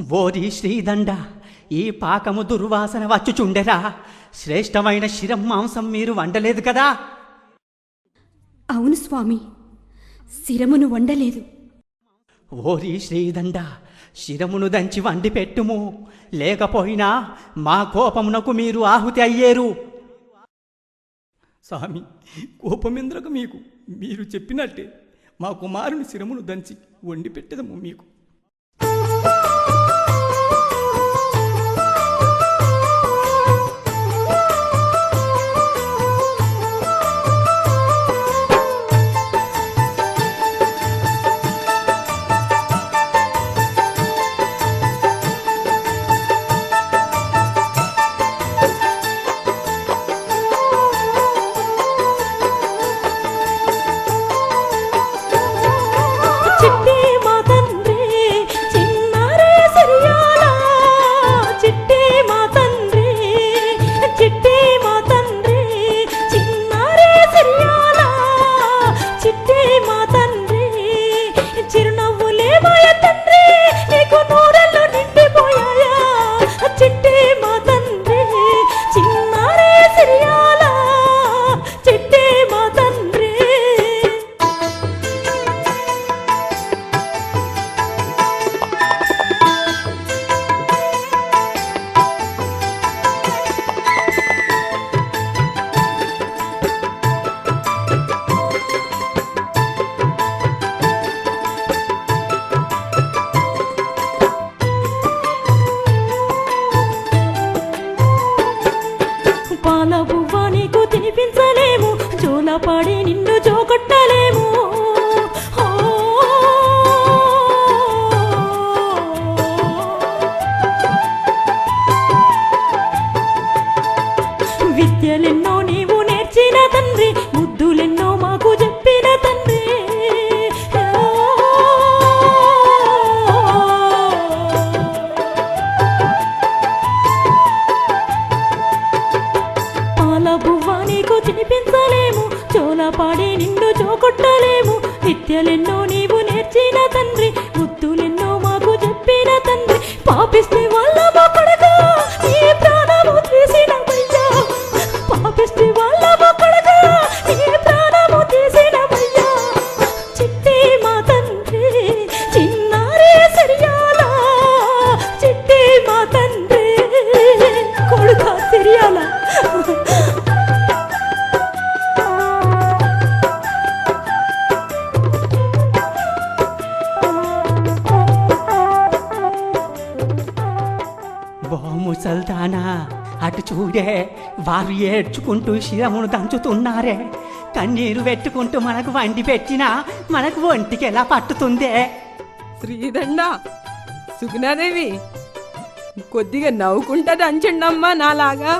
ఓరి శ్రీదండ ఈ పాకము దుర్వాసన వచ్చుచుండెరా. శ్రేష్టమైన శిరం మాంసం మీరు వండలేదు కదా? అవును స్వామి శిరమును వండలేదు. ఓరి శ్రీదండ శిరమును దంచి వండి పెట్టుము లేకపోయినా మా కోపమునకు మీరు ఆహుతి అయ్యేరు. స్వామి కోపమెంద్రకు మీకు మీరు చెప్పినట్టే మా కుమారుని శిరమును దంచి వండి పెట్టదము మీకు. పాలపు వాణికు తినిపించలేము. జోలపాడి నిన్ను పాపిస్తే వాళ్ళ ఉండే వారు ఏడ్చుకుంటూ శిరమును దంచుతున్నారే. కన్నీరు పెట్టుకుంటూ మనకు వండి పెట్టినా మనకు ఒంటికి ఎలా పట్టుతుందే? శ్రీదండ సుగుణాదేవి కొద్దిగా నవ్వుకుంటా దంచండమ్మా నాలాగా.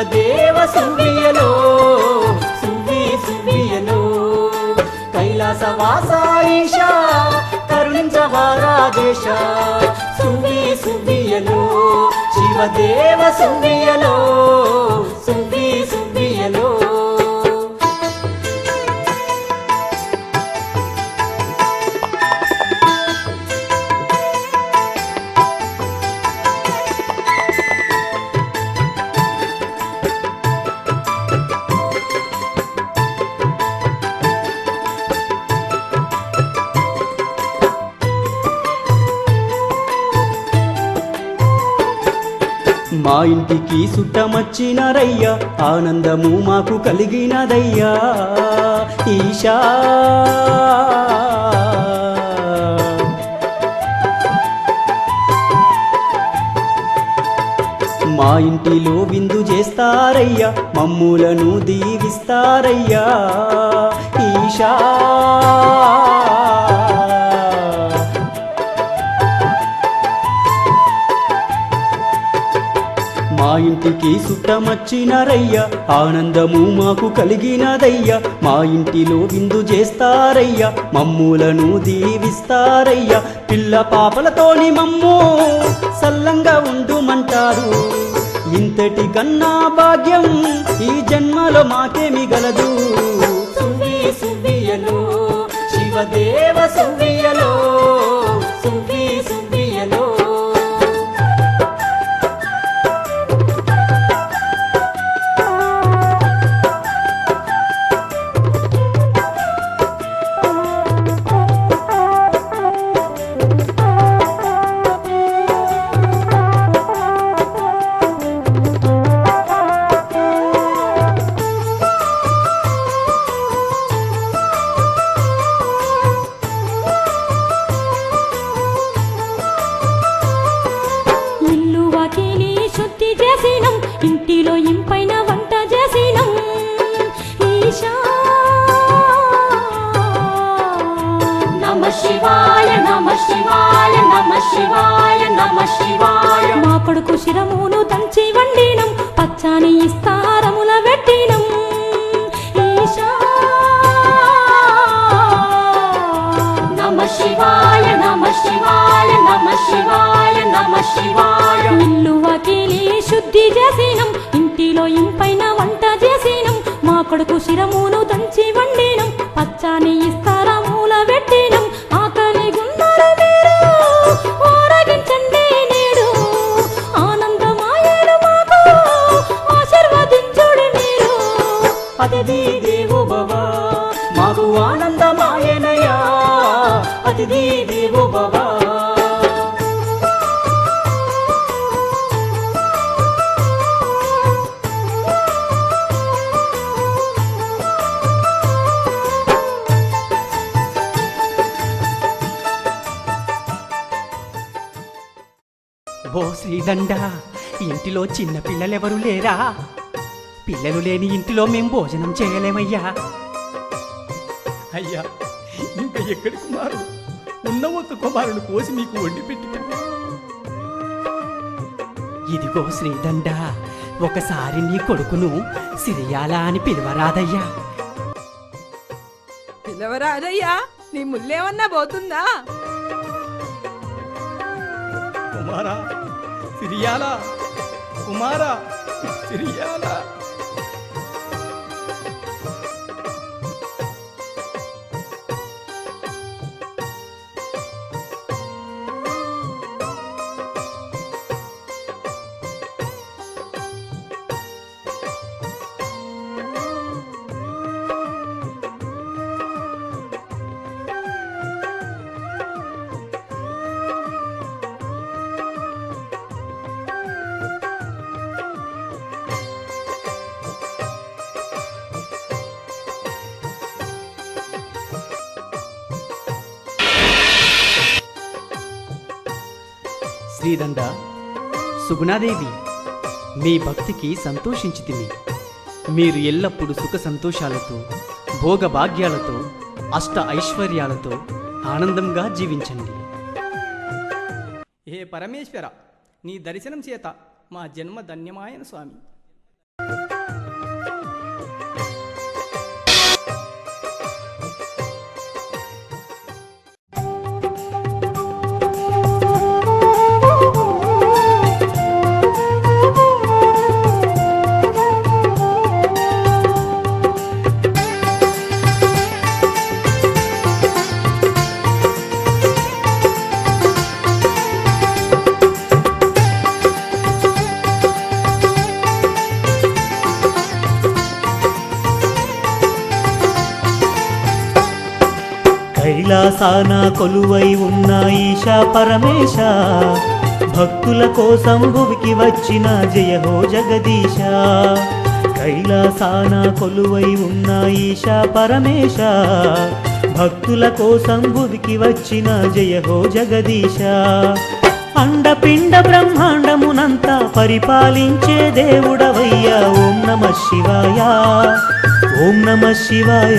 శివదేవ సువ్వి సువి సువియలో కైలాసవాసాయిష కరుణించవారాదేశ సువ్వి సువియలో శివదేవ సువియలో సువ్వి సువియలో మా ఇంటికి సుట్టమచ్చినారయ్యా ఆనందము మాకు కలిగినదయ్యా. ఈశా మా ఇంటిలో విందు చేస్తారయ్యా మమ్ములను దీవిస్తారయ్యా. ఈశా ఇంటికి సుట్టమచ్చినారయ్య. ఆనందము మాకు కలిగినదయ్య. మా ఇంటిలో విందు చేస్తారయ్య. మమ్ములను దీవిస్తారయ్య. పిల్ల పాపలతోని మమ్ము సల్లంగా ఉండుమంటారు. ఇంతటి కన్నా భాగ్యం ఈ జన్మలో మాకేమి గలదు. శివాయ నమ శివాయ నమ శివాయ. మా కొడుకు శిరమును దంచి వండినం పచ్చాని ఇస్తారముల పెట్టినం ఈశా నమ శివాయ నమ శివాయ నమ శివాయ నమ శివాయ. ఇల్లు వాకిలి శుద్ధి చేసినం ఇంటిలో ఇంపైన వంట చేసినం. మా కొడుకు శిరమును ఆనందమాయనయా అతిథి దేవో ఓ శ్రీదండ ఇంటిలో చిన్న పిల్లలెవరూ లేరా? పిల్లలు లేని ఇంటిలో మేం భోజనం చేయలేమయ్యా. అయ్యా ఇంకా ఎక్కడి కుమారుడు ఉన్న ఒక కుమారుడు కోసి మీకు వండి పెట్టి ఇదిగో శ్రీదండ ఒకసారి నీ కొడుకును సిరియాల అని పిలవరాదయ్యా. పిలవరాదయ్యా నీ ముల్లేమన్నా పోతుందా? కుమారా సిరియాల కుమారా సిరియాల. శ్రీదండ సుగుణాదేవి మీ భక్తికి సంతోషించితిమి. మీరు ఎల్లప్పుడూ సుఖ సంతోషాలతో భోగభాగ్యాలతో అష్ట ఐశ్వర్యాలతో ఆనందంగా జీవించండి. ఏ పరమేశ్వర నీ దర్శనం చేత మా జన్మ ధన్యమాయన స్వామి. విలాసాన కొలువై ఉన్న ఈశా పరమేశ భక్తుల కోసం భువికి వచ్చిన జయ హో జగదీశ. కైలాసాన కొలువై ఉన్న ఈశా పరమేశ భక్తుల కోసం భువికి వచ్చిన జయ హో జగదీశ. అండపిండ బ్రహ్మాండమునంతా పరిపాలించే దేవుడవయ్యా ఓం నమ శివాయ ఓం నమ శివాయ.